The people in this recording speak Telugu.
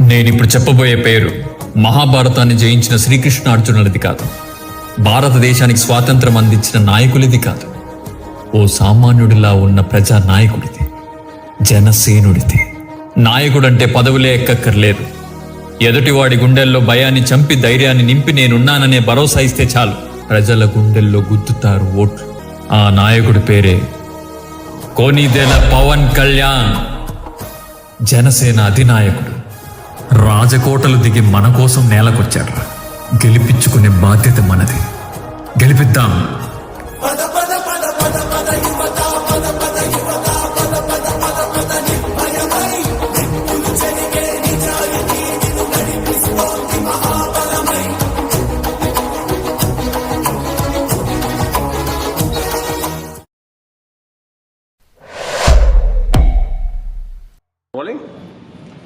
నేనిప్పుడు చెప్పబోయే పేరు మహాభారతాన్ని జయించిన శ్రీకృష్ణార్జునుడిది కాదు. భారతదేశానికి స్వాతంత్రం అందించిన నాయకులది కాదు. ఓ సామాన్యుడిలా ఉన్న ప్రజా నాయకుడిది జనసేనుడిది. నాయకుడంటే పదవులే ఎక్కక్కర్లేదు. ఎదుటివాడి గుండెల్లో భయాన్ని చంపి ధైర్యాన్ని నింపి నేనున్నాననే భరోసా ఇస్తే చాలు. ప్రజల గుండెల్లో గుద్దుతారు ఓట్లు. ఆ నాయకుడి పేరే కోనిదెల పవన్ కళ్యాణ్. జనసేన అధినాయకుడు. రాజకోటలు దిగి మన కోసం నేలకొచ్చాడు గెలిపించుకునే బాధ్యత మనది. గెలిపిద్దాం. Rolling?